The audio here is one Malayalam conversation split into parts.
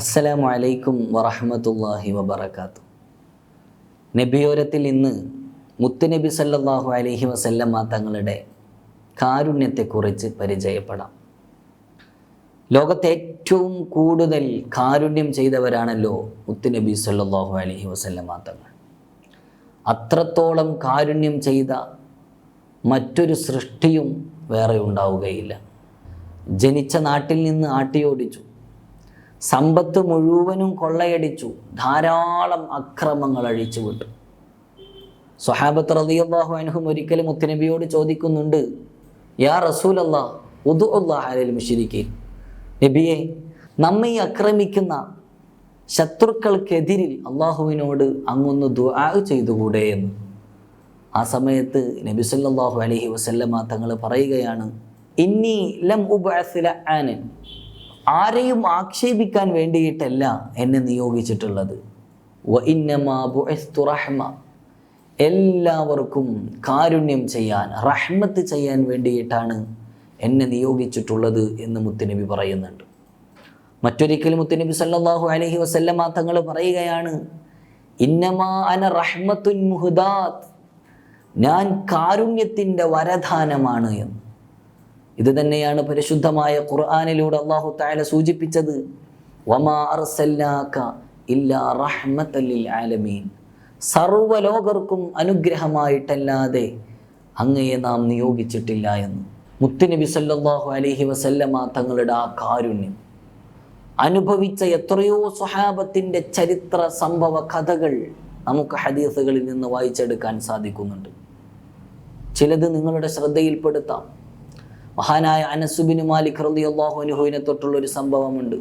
അസ്സലാമു അലൈക്കും വറഹമത്തല്ലാഹി വബർക്കാത്തു നബിയോരത്തിൽ ഇന്ന് മുത്തുനബി സല്ലല്ലാഹു അലൈഹി വസല്ലമ്മ തങ്ങളുടെ കാരുണ്യത്തെക്കുറിച്ച് പരിചയപ്പെടാം. ലോകത്തെ ഏറ്റവും കൂടുതൽ കാരുണ്യം ചെയ്തവരാണല്ലോ മുത്തുനബി സല്ലല്ലാഹു അലൈഹി വസല്ലമ്മ തങ്ങൾ. അത്രത്തോളം കാരുണ്യം ചെയ്ത മറ്റൊരു സൃഷ്ടിയും വേറെ ഉണ്ടാവുകയില്ല. ജനിച്ച നാട്ടിൽ നിന്ന് ആട്ടിയോടിച്ചു. സമ്പത്ത് മുഴുവനും കൊള്ളയടിച്ചു. ധാരാളം അക്രമങ്ങൾ അഴിച്ചുവിട്ടു സ്വഹാബത്ത് റളിയല്ലാഹു അൻഹും ഒരിക്കലും മുത്തനബിയോട് ചോദിക്കുന്നുണ്ട് യാ റസൂൽ അള്ളാഹ് ഉദു അള്ളാഹ് മുഷിരിക്കീൻ നബിയെ നമ്മെ ആക്രമിക്കുന്ന ശത്രുക്കൾക്കെതിരിൽ അള്ളാഹുവിനോട് അങ്ങൊന്ന് ദുആ ചെയ്തുകൂടെ എന്ന്. ആ സമയത്ത് നബി സല്ലല്ലാഹു അലൈഹി വസല്ലമ തങ്ങൾ പറയുകയാണ് ഇന്നി ലം ഉബഅസ് ലഅാനൻ. ആരെയും ആക്ഷേപിക്കാൻ വേണ്ടിയിട്ടല്ല എന്നെ നിയോഗിച്ചിട്ടുള്ളത്. റഹ്മ. എല്ലാവർക്കും കാരുണ്യം ചെയ്യാൻ റഹ്മത്ത് ചെയ്യാൻ വേണ്ടിയിട്ടാണ് എന്നെ നിയോഗിച്ചിട്ടുള്ളത് എന്ന് മുത്തുനബി പറയുന്നുണ്ട്. മറ്റൊരിക്കൽ മുത്തുനബി സല്ലാഹു അലഹി വസല്ലമ തങ്ങൾ പറയുകയാണ് ഇന്നമാ അന റഹ്മത്തുൻ മുഹദാത്ത് ഞാൻ കാരുണ്യത്തിന്റെ വരദാനമാണ് എന്ന്. ഇത് തന്നെയാണ് പരിശുദ്ധമായ ഖുർആാനിലൂടെ അള്ളാഹു താല സൂചിപ്പിച്ചത്. വമാ ഇല്ലാ ആലമീൻ. സർവലോകർക്കും അനുഗ്രഹമായിട്ടല്ലാതെ അങ്ങയെ നാം നിയോഗിച്ചിട്ടില്ല എന്ന്. മുത്തുനബി സല്ലാഹു അലഹി വസല്ലമ തങ്ങളുടെ ആ കാരുണ്യം. അനുഭവിച്ച എത്രയോ സ്വഹാബത്തിന്റെ ചരിത്ര സംഭവ കഥകൾ നമുക്ക് ഹദീസുകളിൽ നിന്ന് വായിച്ചെടുക്കാൻ സാധിക്കുന്നുണ്ട്. ചിലത് നിങ്ങളുടെ ശ്രദ്ധയിൽപ്പെടുത്താം. മഹാനായ അനസുബിന് മാലിക് റളിയല്ലാഹു അനുഹുവിനെ തൊട്ടുള്ള ഒരു സംഭവമുണ്ട്.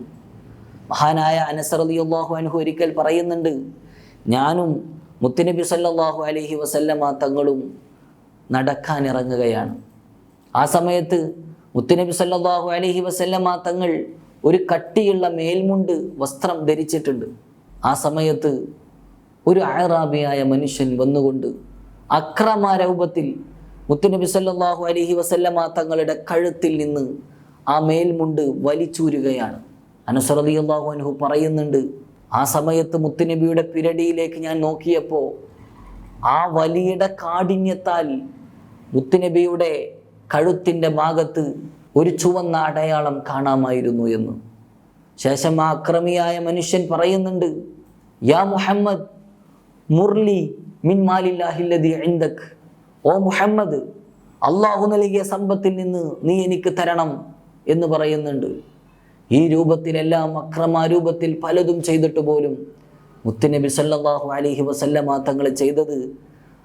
മഹാനായ അനസ് റളിയല്ലാഹു അനുഹു ഒരിക്കൽ പറയുന്നുണ്ട് ഞാനും മുത്തുനബി സല്ലാഹു അലഹി വസല്ലമ തങ്ങളും നടക്കാൻ ഇറങ്ങുകയാണ്. ആ സമയത്ത് മുത്തുനബി സല്ലാഹു അലഹി വസല്ലമ തങ്ങൾ ഒരു കട്ടിയുള്ള മേൽമുണ്ട് വസ്ത്രം ധരിച്ചിട്ടുണ്ട്. ആ സമയത്ത് ഒരു അയറാബിയായ മനുഷ്യൻ വന്നുകൊണ്ട് അക്രമാരൂപത്തിൽ മുത്തുനബി സല്ലാഹു അലഹി വസല്ലമ തങ്ങളുടെ കഴുത്തിൽ നിന്ന് ആ മേൽമുണ്ട് വലിച്ചൂരുകയാണ്. അനുസറതി അള്ളാഹു അനുഹു പറയുന്നുണ്ട് ആ സമയത്ത് മുത്തുനബിയുടെ പിരടിയിലേക്ക് ഞാൻ നോക്കിയപ്പോൾ ആ വലിയുടെ കാഠിന്യത്താൽ മുത്തുനബിയുടെ കഴുത്തിന്റെ ഭാഗത്ത് ഒരു ചുവന്ന അടയാളം കാണാമായിരുന്നു എന്ന്. ശേഷം ആ അക്രമിയായ മനുഷ്യൻ പറയുന്നുണ്ട് യാ മുഹമ്മദ് മുർലി മിൻ മാലില്ലാഹില്ലതി ഓ മുഹമ്മദ് അള്ളാഹു നൽകിയ സമ്പത്തിൽ നിന്ന് നീ എനിക്ക് തരണം എന്ന് പറയുന്നുണ്ട്. ഈ രൂപത്തിലെല്ലാം അക്രമാരൂപത്തിൽ പലതും ചെയ്തിട്ട് പോലും മുത്തുനബി സല്ലാഹു അലൈഹി വസല്ലമ തങ്ങൾ ചെയ്തത്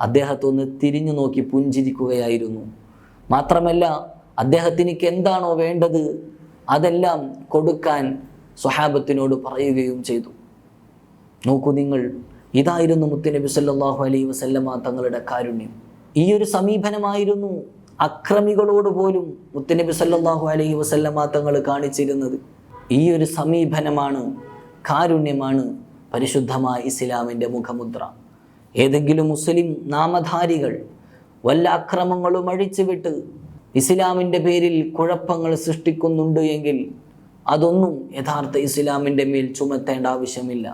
അദ്ദേഹത്തൊന്ന് തിരിഞ്ഞു നോക്കി പുഞ്ചിരിക്കുകയായിരുന്നു. മാത്രമല്ല അദ്ദേഹത്തിനിക്ക് എന്താണോ വേണ്ടത് അതെല്ലാം കൊടുക്കാൻ സ്വഹാബത്തിനോട് പറയുകയും ചെയ്തു. നോക്കൂ നിങ്ങൾ ഇതായിരുന്നു മുത്തുനബി സല്ലാഹു അലൈഹി വസല്ലമ തങ്ങളുടെ കാരുണ്യം. ഈ ഒരു സമീപനമായിരുന്നു അക്രമികളോട് പോലും മുത്തനബി സല്ലാഹു അലൈഹി വസല്ലമ തങ്ങൾ കാണിച്ചിരുന്നത്. ഈ ഒരു സമീപനമാണ് കാരുണ്യമാണ് പരിശുദ്ധമായ ഇസ്ലാമിന്റെ മുഖമുദ്ര. ഏതെങ്കിലും മുസ്ലിം നാമധാരികൾ വല്ല അക്രമങ്ങളും അഴിച്ചുവിട്ട് ഇസ്ലാമിന്റെ പേരിൽ കുഴപ്പങ്ങൾ സൃഷ്ടിക്കുന്നുണ്ട് എങ്കിൽ അതൊന്നും യഥാർത്ഥ ഇസ്ലാമിന്റെ മേൽ ചുമത്തേണ്ട ആവശ്യമില്ല.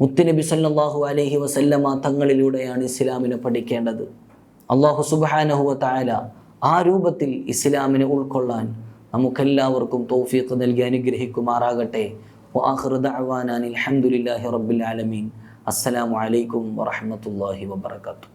മുത്തുനബി സല്ലാഹു അലഹി വസല്ലമ തങ്ങളിലൂടെയാണ് ഇസ്ലാമിനെ പഠിക്കേണ്ടത്. അള്ളാഹു സുബാനഹുവ തായാല ആ രൂപത്തിൽ ഇസ്ലാമിനെ ഉൾക്കൊള്ളാൻ നമുക്കെല്ലാവർക്കും തൗഫീഖ് നൽകി അനുഗ്രഹിക്കുമാറാകട്ടെ. അലഹമുല്ലാഹി റബ്ബിൽ ആലമീൻ. അസ്സലാമു അലൈക്കും വറഹമത്തല്ലാഹി വബർക്കാത്തു